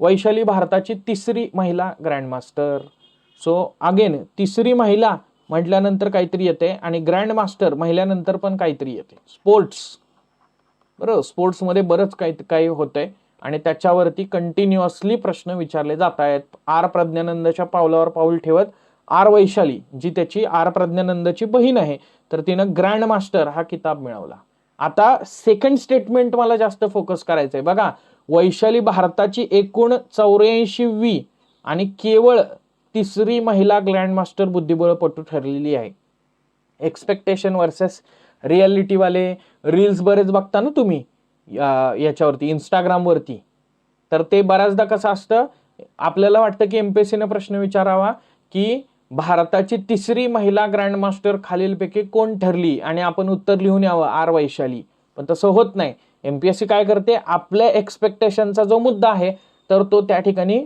वैशाली भारताची तिसरी महिला ग्रँडमास्टर सो अगेन तिसरी महिला म्हटल्यानंतर काहीतरी येते आणि ग्रँड मास्टर महिल्यानंतर पण काहीतरी येते. स्पोर्ट्स बरं स्पोर्ट्समध्ये बरंच काही काही होतंय आणि त्याच्यावरती कंटिन्युअसली प्रश्न विचारले जात आहेत आर प्रज्ञानंदच्या पावलावर पाऊल ठेवत आर वैशाली जी त्याची आर प्रज्ञानंदची बहीण आहे तर तिनं ग्रँड मास्टर हा किताब मिळवला. आता सेकंड स्टेटमेंट मला जास्त फोकस करायचं आहे बघा वैशाली भारताची एकूण चौऱ्याऐंशीवी आणि केवळ तिसरी महिला ग्रँडमास्टर बुद्धिबळपटू ठरलेली आहे. एक्सपेक्टेशन वर्सेस रिॲलिटीवाले रील्स बरेच बघता ना तुम्ही या- याच्यावरती इंस्टाग्रामवरती तर ते बऱ्याचदा कसं असतं आपल्याला वाटतं की एम पी एस सीने प्रश्न विचारावा की भारताची तिसरी महिला ग्रँडमास्टर खालीलपैकी कोण ठरली? आणि आपण उत्तर लिहून यावं आर वैशाली. पण तसं होत नाही. एम पी एस सी काय करते आपल्या एक्सपेक्टेशनचा जो मुद्दा आहे तर तो त्या ठिकाणी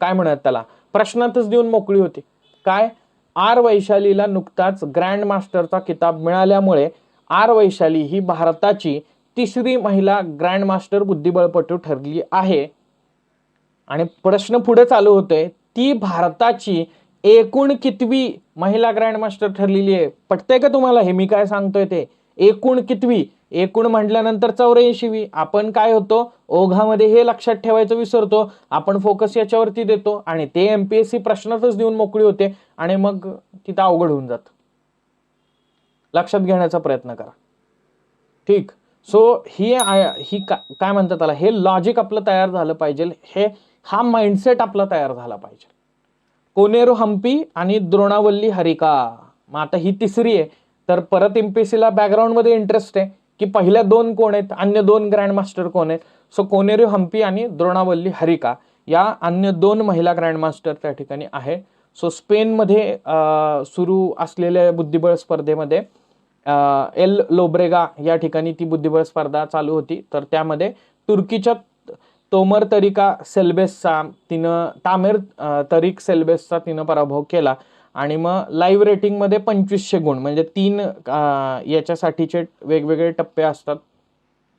काय म्हणत त्याला प्रश्नातच देऊन मोकळी होती. काय? आर वैशालीला नुकताच ग्रँड मास्टरचा किताब मिळाल्यामुळे आर वैशाली ही भारताची तिसरी महिला ग्रँड मास्टर बुद्धिबळपटू ठरली आहे. आणि प्रश्न पुढे चालू होतोय ती भारताची एकूण कितवी महिला ग्रँडमास्टर ठरलेली आहे? पटतंय का तुम्हाला हे? मी काय सांगतोय ते? एकूण कितवी? एकूण म्हटल्यानंतर चौऱ्याऐंशीवी. आपण काय होतो? ओघामध्ये हे लक्षात ठेवायचं विसरतो. आपण फोकस याच्यावरती देतो आणि ते एम पी एस सी प्रश्नातच देऊन मोकळी होते आणि मग तिथं अवघड होऊन जात. लक्षात घेण्याचा प्रयत्न करा. ठीक. सो ही आय- ही का- काय म्हणतात त्याला? हे लॉजिक आपलं तयार झालं पाहिजे. हे हा माइंडसेट आपला तयार झाला पाहिजे. कोनेरू हम्पी आणि द्रोणावल्ली हरिका. मग आता ही तिसरी आहे. तर परत एमपीएससीला बॅकग्राऊंडमध्ये इंटरेस्ट आहे. की पहिल्या दोन कोण आहेत? अन्य दोन ग्रँड मास्टर कोण आहेत? सो कोनेरू हम्पी आणि द्रोणावल्ली हरिका या अन्य दोन महिला ग्रँडमास्टर त्या ठिकाणी आहे. सो स्पेनमध्ये सुरू असलेल्या बुद्धिबळ स्पर्धेमध्ये एल लोब्रेगा या ठिकाणी ती बुद्धिबळ स्पर्धा चालू होती. तर त्यामध्ये तुर्कीच्या तोमर तरिका सेल्बेसचा तिनं तामेर तरीक तरिक सेल्बेसचा तिनं पराभव केला. आणि मग लाईव्ह रेटिंगमध्ये पंचवीसशे गुण. म्हणजे तीन याच्यासाठीचे वेगवेगळे टप्पे असतात.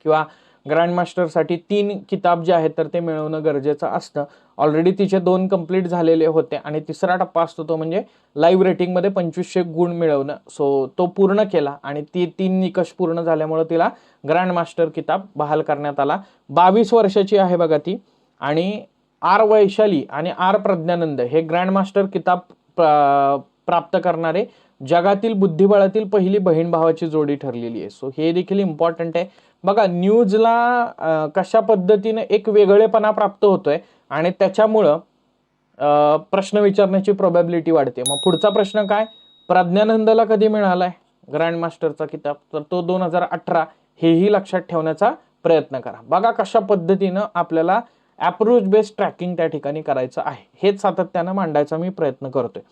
किंवा ग्रँडमास्टरसाठी तीन किताब जे आहेत तर ते मिळवणं गरजेचं असतं. ऑलरेडी तिचे दोन कंप्लीट झालेले होते आणि तिसरा टप्पा असतो तो म्हणजे लाईव्ह रेटिंगमध्ये पंचवीसशे गुण मिळवणं. सो तो पूर्ण केला आणि ती तीन निकष पूर्ण झाल्यामुळं तिला ग्रँडमास्टर किताब बहाल करण्यात आला. बावीस वर्षाची आहे बघा ती. आणि आर वैशाली आणि आर प्रज्ञानंद हे ग्रँडमास्टर किताब प्रा- प्राप्त करणारे जगातील बुद्धिबळातील पहिली बहीण भावाची जोडी ठरलेली आहे. सो हे देखील इम्पॉर्टंट आहे. बघा न्यूजला कशा पद्धतीने एक वेगळेपणा प्राप्त होतोय आणि त्याच्यामुळं प्रश्न विचारण्याची प्रोबॅबिलिटी वाढते. मग पुढचा प्रश्न काय? प्रज्ञानंदला कधी मिळाला आहे ग्रँडमास्टरचा किताब. तर तो दोन हजार अठरा हेही लक्षात ठेवण्याचा प्रयत्न करा. बघा कशा पद्धतीनं आपल्याला अप्रोच बेस्ड ट्रॅकिंग त्या ठिकाणी करायचं आहे. हेच सातत्यानं मांडायचा मी प्रयत्न करतोय.